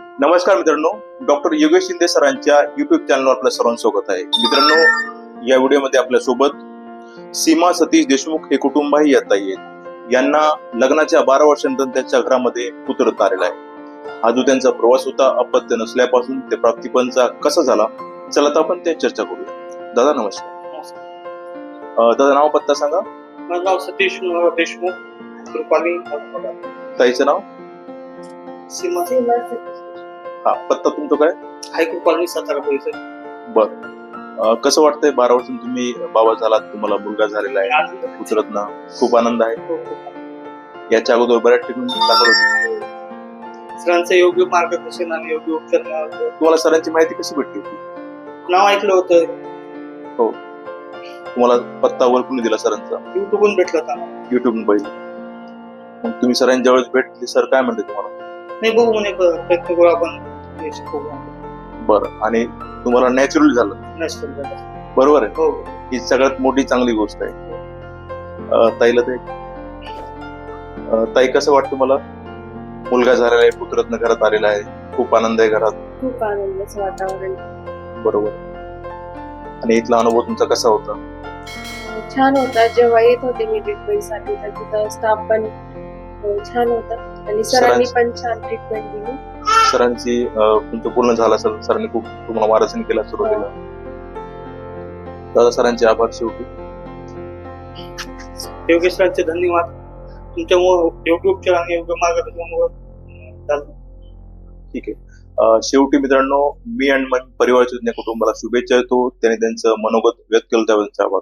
नमस्कार मित्रांनो डॉक्टर योगेश शिंदे सरांच्या युट्यूब चॅनलवर आपलं सर्वांचं स्वागत आहे. मित्रांनो या व्हिडिओमध्ये आपल्यासोबत सीमा सतीश देशमुख हे कुटुंबही येत आहेत. यांना लग्नाच्या बारा वर्षांनंतर त्यांच्या घरामध्ये पुत्र तारेला आहे. हा जो त्यांचा प्रवास होता अपत्य नसल्यापासून ते प्राप्तिपंचा कसा झाला चला तर आपण ते चर्चा करूया. दादा नमस्कार. अं, दादा नाव पत्ता सांगा. माझं नाव सतीश देशमुख कृपाली ताईचं नाव? सीमा हा पत्ता तुमचं काय? हाय कृपाली सातारा परिसर बर. कसं वाटतंय बारा वर्षांनी तुम्ही बाबा झालात तुम्हाला मुलगा झालेला आहे पुत्रत ना खूप आनंद आहे. याच्या अगोदर बऱ्याच ट्रीटमेंट दाखल होती. सरांचं योग्य मार्गदर्शन आणि योग्य उपचार मिळाले. तुम्हाला सरांची माहिती कशी भेटली होती? नाव ऐकलं होतं. तुम्हाला पत्ता वर कोणी दिला सरांचा? युट्यूबून भेटलं होतं आम्हाला. युट्यूब पाहिजे मग तुम्ही सरांच्या वेळेस भेटली सर काय म्हणते तुम्हाला? नाही बघू म्हणे ब- प्रयत्न करू आपण हे बरं. आणि तुम्हाला नॅचरल झालं. नॅशनल झालं. बरोबर आहे? हो. ही सगळ्यात मोठी चांगली गोष्ट आहे. अं, ताईला ते अं, ताई कसं वाटतं मला? मुलगा झालेला आहे पुत्रत्न घरात आलेला आहे. खूप आनंद आहे घरात. खूप आनंदाचं वातावरण बरोबर. आणि इथला अनुभव तुमचा कसा होता? छान होता. जेव्हा येत होते मी ट्रीटमेंटसाठी तर तिथं स्टाफ पण अं, छान होता. आणि सरांनी सरांचं- पण छान ट्रीटमेंट दिली. सरांची तुमचं पूर्ण झालं असेल सरांनी खूप तुम्हाला मार्गदर्शन केलं सुरुवातीला दादा सरांचे आभार शेवटी. योग्य सरांचे धन्यवाद. तुमच्यामुळे योग्य उपचार आणि योग्य मार्गदर्शनामुळे ठीक आहे. शेवटी मित्रांनो मी आणि मन परिवार कुटुंबाला शुभेच्छा देतो. त्यांनी त्यांचं मनोगत व्यक्त केलं त्याबद्दल आभार.